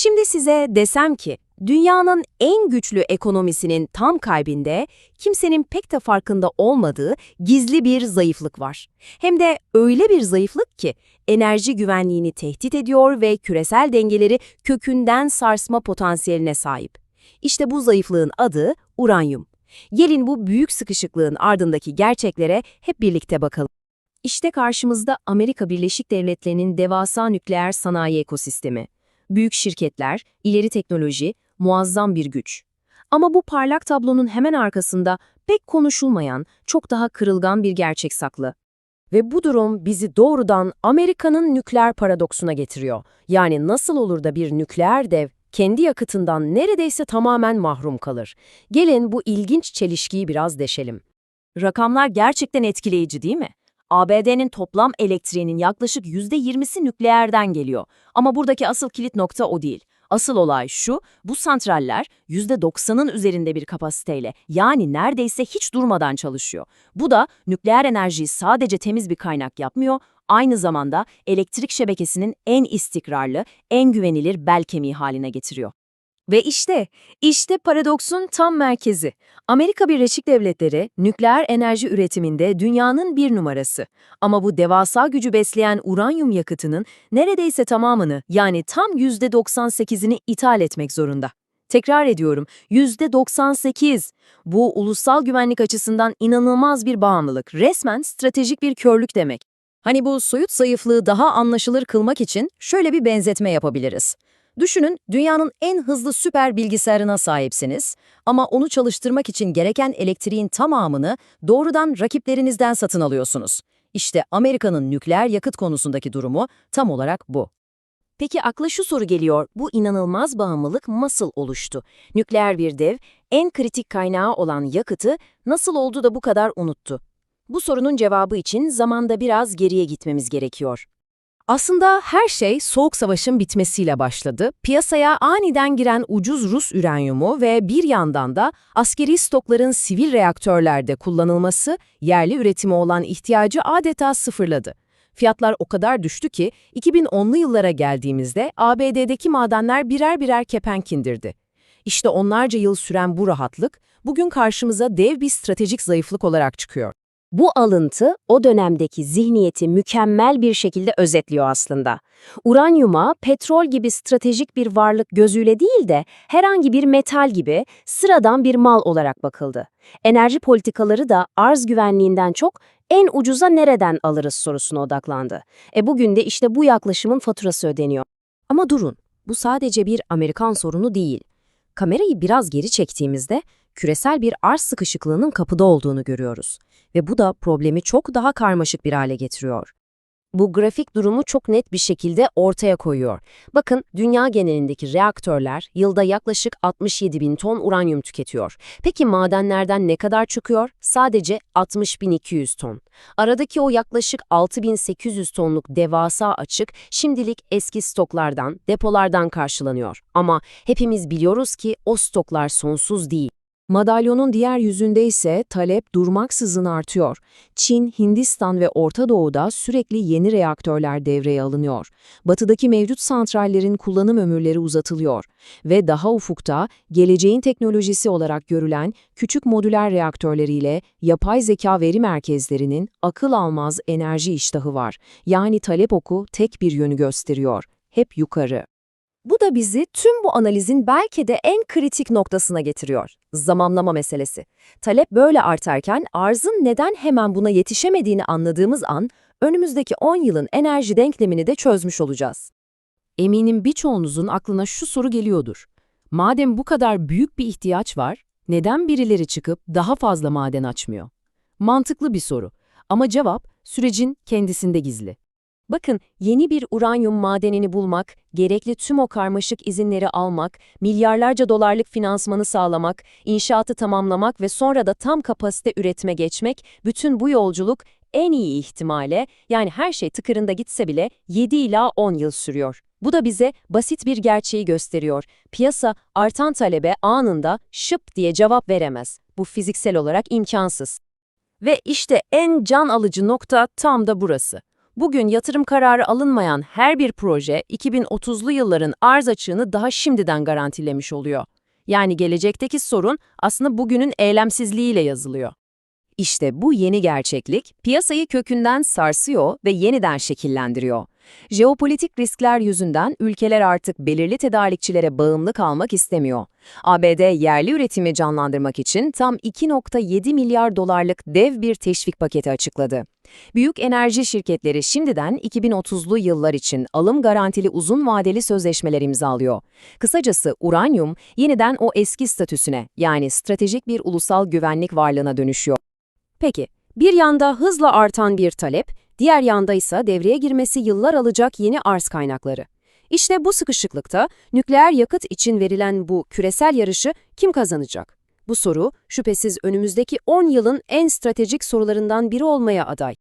Şimdi size desem ki, dünyanın en güçlü ekonomisinin tam kalbinde kimsenin pek de farkında olmadığı gizli bir zayıflık var. Hem de öyle bir zayıflık ki enerji güvenliğini tehdit ediyor ve küresel dengeleri kökünden sarsma potansiyeline sahip. İşte bu zayıflığın adı uranyum. Gelin bu büyük sıkışıklığın ardındaki gerçeklere hep birlikte bakalım. İşte karşımızda Amerika Birleşik Devletleri'nin devasa nükleer sanayi ekosistemi. Büyük şirketler, ileri teknoloji, muazzam bir güç. Ama bu parlak tablonun hemen arkasında pek konuşulmayan, çok daha kırılgan bir gerçek saklı. Ve bu durum bizi doğrudan Amerika'nın nükleer paradoksuna getiriyor. Yani nasıl olur da bir nükleer dev kendi yakıtından neredeyse tamamen mahrum kalır? Gelin bu ilginç çelişkiyi biraz deşelim. Rakamlar gerçekten etkileyici değil mi? ABD'nin toplam elektriğinin yaklaşık %20'si nükleerden geliyor. Ama buradaki asıl kilit nokta o değil. Asıl olay şu, bu santraller %90'ın üzerinde bir kapasiteyle yani neredeyse hiç durmadan çalışıyor. Bu da nükleer enerjiyi sadece temiz bir kaynak yapmıyor, aynı zamanda elektrik şebekesinin en istikrarlı, en güvenilir bel kemiği haline getiriyor. Ve işte, işte paradoksun tam merkezi. Amerika Birleşik Devletleri nükleer enerji üretiminde dünyanın bir numarası. Ama bu devasa gücü besleyen uranyum yakıtının neredeyse tamamını yani tam %98'ini ithal etmek zorunda. Tekrar ediyorum, %98. Bu ulusal güvenlik açısından inanılmaz bir bağımlılık, resmen stratejik bir körlük demek. Hani bu soyut zayıflığı daha anlaşılır kılmak için şöyle bir benzetme yapabiliriz. Düşünün, dünyanın en hızlı süper bilgisayarına sahipsiniz ama onu çalıştırmak için gereken elektriğin tamamını doğrudan rakiplerinizden satın alıyorsunuz. İşte Amerika'nın nükleer yakıt konusundaki durumu tam olarak bu. Peki akla şu soru geliyor, bu inanılmaz bağımlılık nasıl oluştu? Nükleer bir dev, en kritik kaynağı olan yakıtı nasıl oldu da bu kadar unuttu? Bu sorunun cevabı için zamanda biraz geriye gitmemiz gerekiyor. Aslında her şey Soğuk Savaş'ın bitmesiyle başladı. Piyasaya aniden giren ucuz Rus uranyumu ve bir yandan da askeri stokların sivil reaktörlerde kullanılması yerli üretimi olan ihtiyacı adeta sıfırladı. Fiyatlar o kadar düştü ki 2010'lu yıllara geldiğimizde ABD'deki madenler birer birer kepenk indirdi. İşte onlarca yıl süren bu rahatlık bugün karşımıza dev bir stratejik zayıflık olarak çıkıyor. Bu alıntı o dönemdeki zihniyeti mükemmel bir şekilde özetliyor aslında. Uranyuma petrol gibi stratejik bir varlık gözüyle değil de herhangi bir metal gibi sıradan bir mal olarak bakıldı. Enerji politikaları da arz güvenliğinden çok en ucuza nereden alırız sorusuna odaklandı. E bugün de işte bu yaklaşımın faturası ödeniyor. Ama durun, bu sadece bir Amerikan sorunu değil. Kamerayı biraz geri çektiğimizde küresel bir arz sıkışıklığının kapıda olduğunu görüyoruz ve bu da problemi çok daha karmaşık bir hale getiriyor. Bu grafik durumu çok net bir şekilde ortaya koyuyor. Bakın dünya genelindeki reaktörler yılda yaklaşık 67 bin ton uranyum tüketiyor. Peki madenlerden ne kadar çıkıyor? Sadece 60.200 ton. Aradaki o yaklaşık 6.800 tonluk devasa açık şimdilik eski stoklardan, depolardan karşılanıyor. Ama hepimiz biliyoruz ki o stoklar sonsuz değil. Madalyonun diğer yüzünde ise talep durmaksızın artıyor. Çin, Hindistan ve Orta Doğu'da sürekli yeni reaktörler devreye alınıyor. Batıdaki mevcut santrallerin kullanım ömürleri uzatılıyor. Ve daha ufukta, geleceğin teknolojisi olarak görülen küçük modüler reaktörleriyle yapay zeka veri merkezlerinin akıl almaz enerji iştahı var. Yani talep oku tek bir yönü gösteriyor. Hep yukarı. Bu da bizi tüm bu analizin belki de en kritik noktasına getiriyor. Zamanlama meselesi. Talep böyle artarken arzın neden hemen buna yetişemediğini anladığımız an önümüzdeki 10 yılın enerji denklemini de çözmüş olacağız. Eminim birçoğunuzun aklına şu soru geliyordur. Madem bu kadar büyük bir ihtiyaç var, neden birileri çıkıp daha fazla maden açmıyor? Mantıklı bir soru ama cevap sürecin kendisinde gizli. Bakın, yeni bir uranyum madenini bulmak, gerekli tüm o karmaşık izinleri almak, milyarlarca dolarlık finansmanı sağlamak, inşaatı tamamlamak ve sonra da tam kapasite üretime geçmek, bütün bu yolculuk en iyi ihtimale, yani her şey tıkırında gitse bile 7 ila 10 yıl sürüyor. Bu da bize basit bir gerçeği gösteriyor. Piyasa artan talebe anında şıp diye cevap veremez. Bu fiziksel olarak imkansız. Ve işte en can alıcı nokta tam da burası. Bugün yatırım kararı alınmayan her bir proje 2030'lu yılların arz açığını daha şimdiden garantilemiş oluyor. Yani gelecekteki sorun aslında bugünün eylemsizliğiyle yazılıyor. İşte bu yeni gerçeklik piyasayı kökünden sarsıyor ve yeniden şekillendiriyor. Jeopolitik riskler yüzünden ülkeler artık belirli tedarikçilere bağımlı kalmak istemiyor. ABD yerli üretimi canlandırmak için tam 2.7 milyar dolarlık dev bir teşvik paketi açıkladı. Büyük enerji şirketleri şimdiden 2030'lu yıllar için alım garantili uzun vadeli sözleşmeler imzalıyor. Kısacası uranyum yeniden o eski statüsüne yani stratejik bir ulusal güvenlik varlığına dönüşüyor. Peki, bir yanda hızla artan bir talep, diğer yanda ise devreye girmesi yıllar alacak yeni arz kaynakları. İşte bu sıkışıklıkta nükleer yakıt için verilen bu küresel yarışı kim kazanacak? Bu soru şüphesiz önümüzdeki 10 yılın en stratejik sorularından biri olmaya aday.